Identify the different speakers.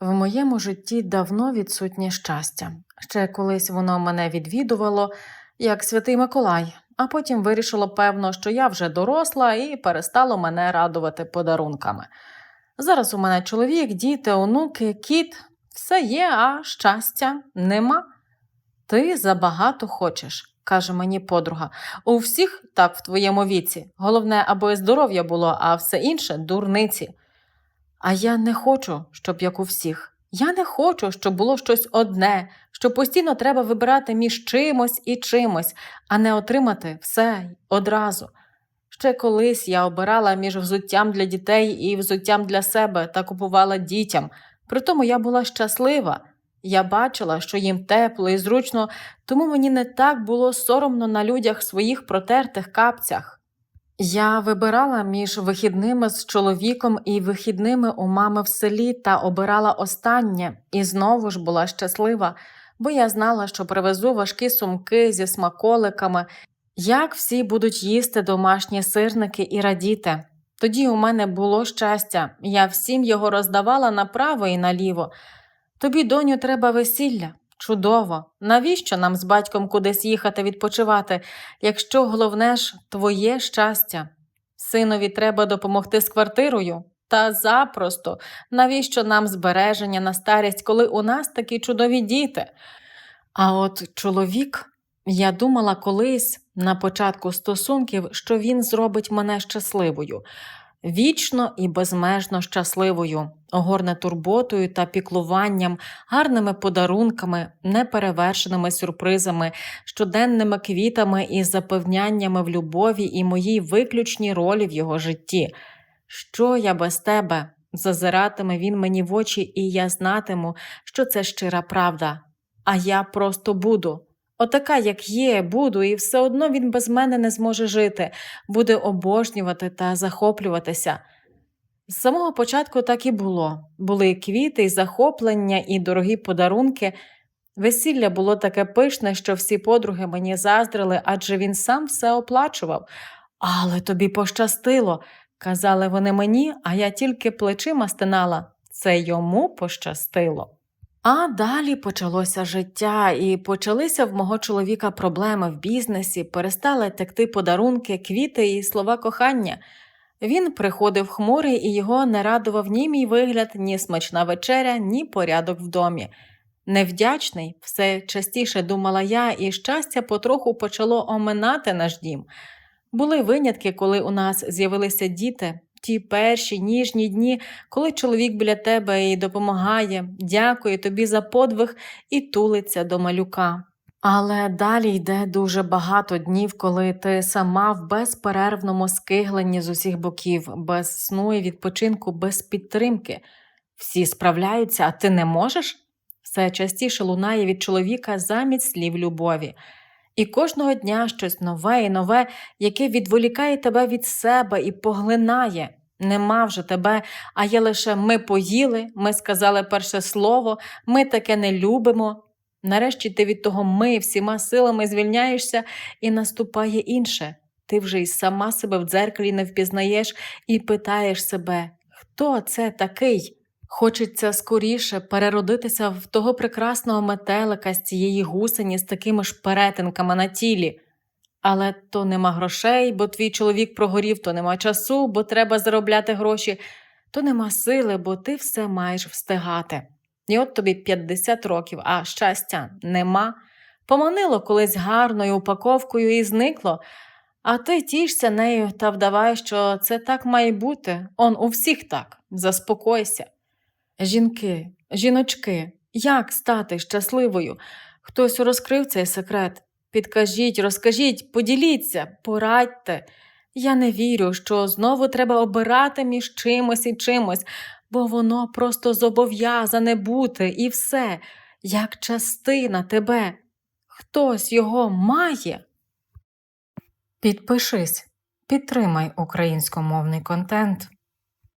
Speaker 1: В моєму житті давно відсутнє щастя. Ще колись воно мене відвідувало, як святий Миколай, а потім вирішило, певно, що я вже доросла і перестало мене радувати подарунками. Зараз у мене чоловік, діти, онуки, кіт, все є, а щастя нема. Ти забагато хочеш, каже мені подруга. У всіх так в твоєму віці. Головне, аби здоров'я було, а все інше дурниці. А я не хочу, щоб як у всіх. Я не хочу, щоб було щось одне, що постійно треба вибирати між чимось і чимось, а не отримати все одразу. Ще колись я обирала між взуттям для дітей і взуттям для себе та купувала дітям. Притому я була щаслива. Я бачила, що їм тепло і зручно, тому мені не так було соромно на людях своїх протертих капцях. Я вибирала між вихідними з чоловіком і вихідними у мами в селі та обирала останнє, і знову ж була щаслива, бо я знала, що привезу важкі сумки зі смаколиками, як всі будуть їсти домашні сирники і радіти. Тоді у мене було щастя, я всім його роздавала направо і наліво. Тобі, доню, треба весілля. Чудово. Навіщо нам з батьком кудись їхати відпочивати, якщо головне ж твоє щастя? Синові треба допомогти з квартирою? Та запросто. Навіщо нам збереження на старість, коли у нас такі чудові діти? А от чоловік, я думала колись на початку стосунків, що він зробить мене щасливою, вічно і безмежно щасливою, огорне турботою та піклуванням, гарними подарунками, неперевершеними сюрпризами, щоденними квітами і запевняннями в любові і моїй виключній ролі в його житті. Що я без тебе? Зазиратиме він мені в очі, і я знатиму, що це щира правда. А я просто буду. Отака, як є, буду, і все одно він без мене не зможе жити, буде обожнювати та захоплюватися. З самого початку так і було. Були і квіти, і захоплення, і дорогі подарунки. Весілля було таке пишне, що всі подруги мені заздрили, адже він сам все оплачував. Але тобі пощастило, казали вони мені, а я тільки плечима стинала. Це йому пощастило. А далі почалося життя, і почалися в мого чоловіка проблеми в бізнесі, перестали текти подарунки, квіти і слова кохання. Він приходив хмурий і його не радував ні мій вигляд, ні смачна вечеря, ні порядок в домі. Невдячний, все частіше думала я, і щастя потроху почало оминати наш дім. Були винятки, коли у нас з'явилися діти, ті перші ніжні дні, коли чоловік біля тебе і допомагає, дякує тобі за подвиг і тулиться до малюка. Але далі йде дуже багато днів, коли ти сама в безперервному скигленні з усіх боків, без сну і відпочинку, без підтримки. Всі справляються, а ти не можеш? Все частіше лунає від чоловіка замість слів любові. І кожного дня щось нове і нове, яке відволікає тебе від себе і поглинає. Нема вже тебе, а є лише ми поїли, ми сказали перше слово, ми таке не любимо. Нарешті ти від того ми всіма силами звільняєшся, і наступає інше. Ти вже й сама себе в дзеркалі не впізнаєш і питаєш себе, хто це такий? Хочеться скоріше переродитися в того прекрасного метелика з цієї гусені з такими ж перетинками на тілі. Але то нема грошей, бо твій чоловік прогорів, то нема часу, бо треба заробляти гроші, то нема сили, бо ти все маєш встигати. І от тобі 50 років, а щастя нема. Поманило колись гарною упаковкою і зникло, а ти тішся нею та вдавай, що це так має бути. Он у всіх так, заспокойся. Жінки, жіночки, як стати щасливою? Хтось розкрив цей секрет. Підкажіть, розкажіть, поділіться, порадьте. Я не вірю, що знову треба обирати між чимось і чимось, бо воно просто зобов'язане бути і все, як частина тебе. Хтось його має. Підпишись, підтримай українськомовний контент.